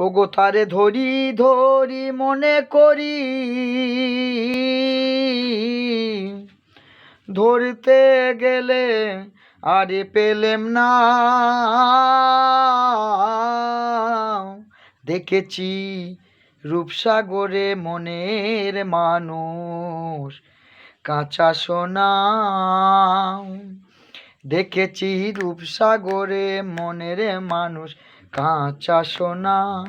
ওগো তারে ধরি ধরি মনে করি। ধরতে গেলে আরে পেলেম না। দেখেছি রূপসাগরে মনের মানুষ, কাঁচা সোনা। দেখেছি রূপসাগরে মনের মানুষ কাঁচা সোনা।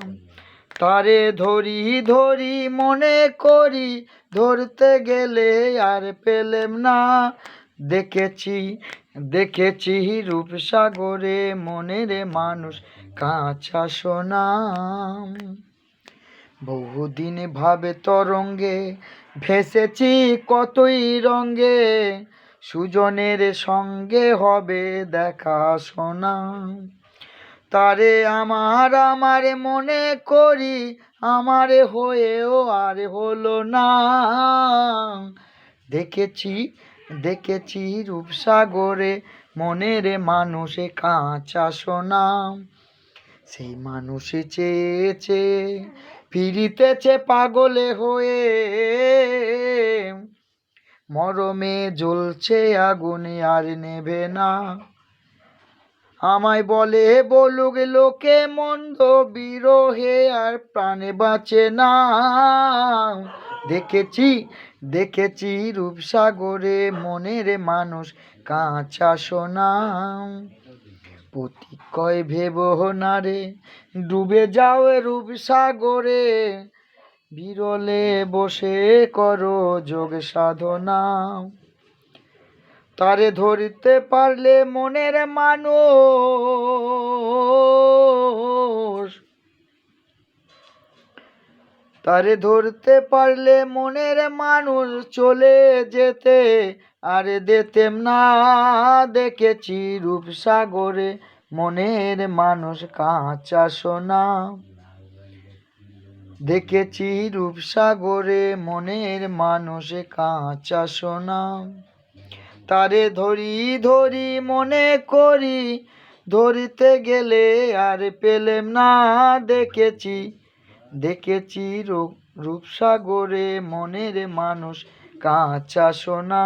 তারে ধরি ধরি, মনে করি, ধরতে গেলে আর পেলেম না। দেখেছি দেখেছি রূপসাগরে মনের মানুষ কাঁচা সোনা। বহুদিন ভাবে তরঙ্গে ভেসেছি কতই রঙ্গে, সুজনের সঙ্গে হবে দেখা শোনা তারে আমার আমার মনে করি, আমারে হয়েও আর হলো না। দেখেছি দেখেছি রূপসাগরে মনের মানুষে কাঁচা সোনা। সেই মানুষে চেয়েছে, ফিরিতেছে পাগলে হয়ে। মরমে জ্বলছে আগুনে আর নেবে না। আমায় বলে বলুক, লোকে মন্দ বিরহে আর প্রাণে বাঁচে না। দেখেছি দেখেছি রূপসাগরে মনের মানুষ কাঁচা সোনা। প্রতিকয় ভেব না রে, ডুবে যাও রূপসাগরে। বিরলে বসে করো যোগ সাধনা। তারে ধরতে পারলে মনের মানুষ। তারে ধরতে পারলে মনের মানুষ চলে যেতে, আরে দিতেম না, দেখেছি রূপসাগরে মনের মানুষ কাঁচা সোনা। দেখেছি রূপসাগরে মনের মানুষ কাঁচা সোনা। তারে ধরি ধরি, মনে করি, ধরিতে গেলে আর পেলেম না, দেখেছি দেখেছি রূপ, রূপসাগরে মনের মানুষ, কাঁচা সোনা।